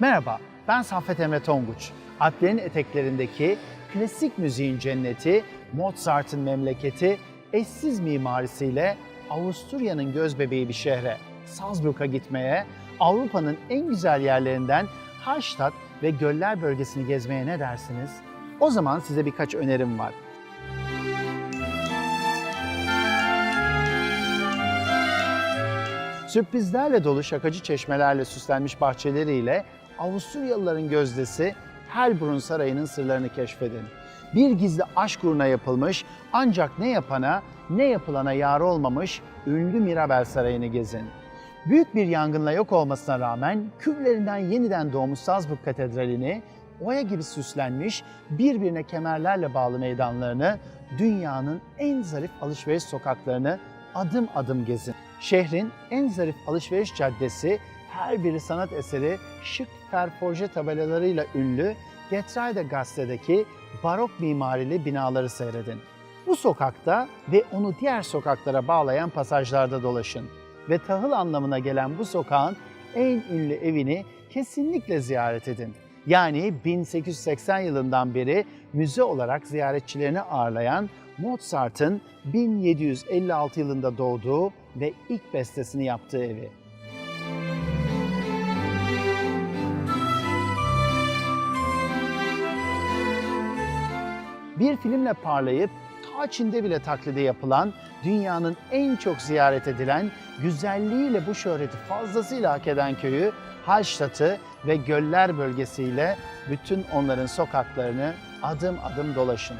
Merhaba, ben Saffet Emre Tonguç. Alplerin eteklerindeki klasik müziğin cenneti, Mozart'ın memleketi, eşsiz mimarisiyle Avusturya'nın gözbebeği bir şehre, Salzburg'a gitmeye, Avrupa'nın en güzel yerlerinden Hallstatt ve Göller bölgesini gezmeye ne dersiniz? O zaman size birkaç önerim var. Sürprizlerle dolu şakacı çeşmelerle süslenmiş bahçeleriyle Avusturyalıların gözdesi Helbrunn Sarayı'nın sırlarını keşfedin. Bir gizli aşk uğruna yapılmış ancak ne yapana ne yapılana yar olmamış ünlü Mirabel Sarayı'nı gezin. Büyük bir yangınla yok olmasına rağmen küllerinden yeniden doğmuş Salzburg Katedrali'ni, oya gibi süslenmiş birbirine kemerlerle bağlı meydanlarını, dünyanın en zarif alışveriş sokaklarını adım adım gezin. Şehrin en zarif alışveriş caddesi her biri sanat eseri şık ferforje tabelalarıyla ünlü Getreide Gazete'deki barok mimarili binaları seyredin. Bu sokakta ve onu diğer sokaklara bağlayan pasajlarda dolaşın. Ve tahıl anlamına gelen bu sokağın en ünlü evini kesinlikle ziyaret edin. Yani 1880 yılından beri müze olarak ziyaretçilerini ağırlayan Mozart'ın 1756 yılında doğduğu ve ilk bestesini yaptığı evi. Bir filmle parlayıp ta Çin'de bile taklidi yapılan, dünyanın en çok ziyaret edilen, güzelliğiyle bu şöhreti fazlasıyla hak eden köyü Hallstatt'ı ve Göller bölgesiyle bütün onların sokaklarını adım adım dolaşın.